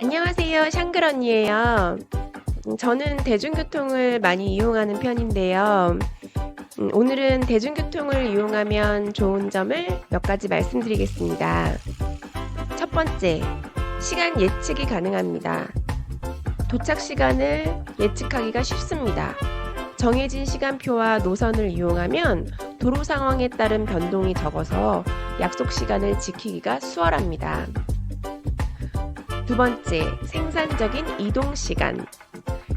안녕하세요. 샹글 언니예요. 음, 저는 대중교통을 많이 이용하는 편인데요. 음, 오늘은 대중교통을 이용하면 좋은 점을 몇 가지 말씀드리겠습니다. 첫 번째, 시간 예측이 가능합니다. 도착 시간을 예측하기가 쉽습니다. 정해진 시간표와 노선을 이용하면 도로 상황에 따른 변동이 적어서 약속 시간을 지키기가 수월합니다. 두 번째, 생산적인 이동 시간.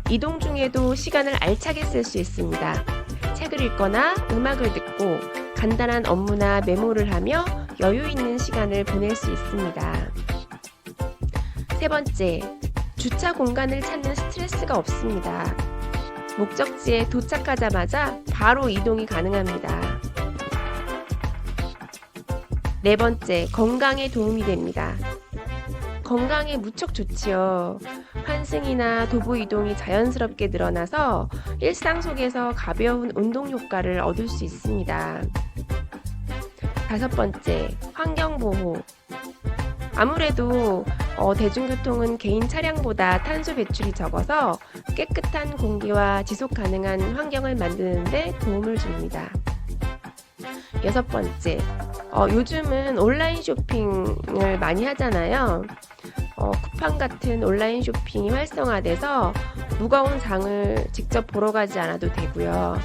이동 중에도 시간을 알차게 쓸 수 있습니다. 책을 읽거나 음악을 듣고 간단한 업무나 메모를 하며 여유 있는 시간을 보낼 수 있습니다. 세 번째, 주차 공간을 찾는 스트레스가 없습니다. 목적지에 도착하자마자 바로 이동이 가능합니다. 네 번째, 건강에 도움이 됩니다. 건강에 무척 좋지요. 환승이나 도보 이동이 자연스럽게 늘어나서 일상 속에서 가벼운 운동 효과를 얻을 수 있습니다. 다섯 번째, 환경 보호. 아무래도 어, 대중교통은 개인 차량보다 탄소 배출이 적어서 깨끗한 공기와 지속 가능한 환경을 만드는데 도움을 줍니다. 여섯 번째, 어, 요즘은 온라인 쇼핑을 많이 하잖아요. 어, 쿠팡 같은 온라인 쇼핑이 활성화돼서 무거운 장을 직접 보러 가지 않아도 되고요.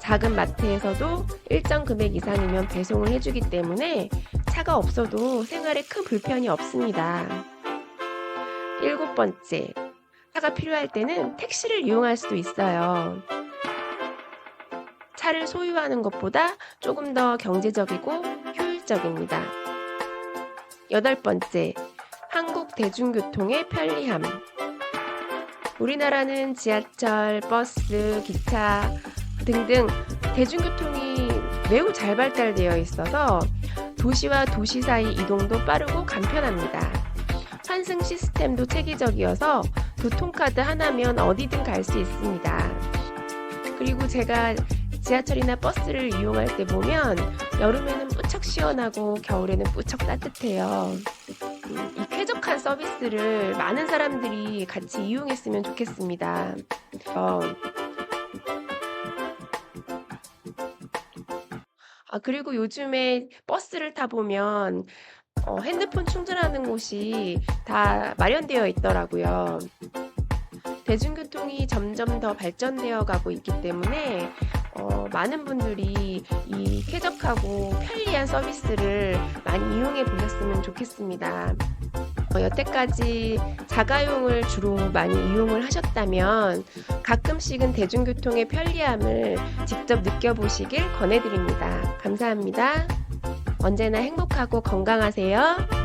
작은 마트에서도 일정 금액 이상이면 배송을 해주기 때문에 차가 없어도 생활에 큰 불편이 없습니다. 일곱 번째, 차가 필요할 때는 택시를 이용할 수도 있어요. 차를 소유하는 것보다 조금 더 경제적이고 효율적입니다. 여덟 번째, 한국 대중교통의 편리함. 우리나라는 지하철, 버스, 기차 등등 대중교통이 매우 잘 발달되어 있어서 도시와 도시 사이 이동도 빠르고 간편합니다. 환승 시스템도 체계적이어서 교통카드 하나면 어디든 갈 수 있습니다. 그리고 제가 지하철이나 버스를 이용할 때 보면 여름에는 무척 시원하고 겨울에는 무척 따뜻해요. 음, 이 쾌적한 서비스를 많은 사람들이 같이 이용했으면 좋겠습니다. 어, 아, 그리고 요즘에 버스를 타보면 어, 핸드폰 충전하는 곳이 다 마련되어 있더라고요. 대중교통이 점점 더 발전되어 가고 있기 때문에 어, 많은 분들이 이 쾌적하고 편리한 서비스를 많이 이용해 보셨으면 좋겠습니다. 어, 여태까지 자가용을 주로 많이 이용을 하셨다면 가끔씩은 대중교통의 편리함을 직접 느껴보시길 권해드립니다. 감사합니다. 언제나 행복하고 건강하세요.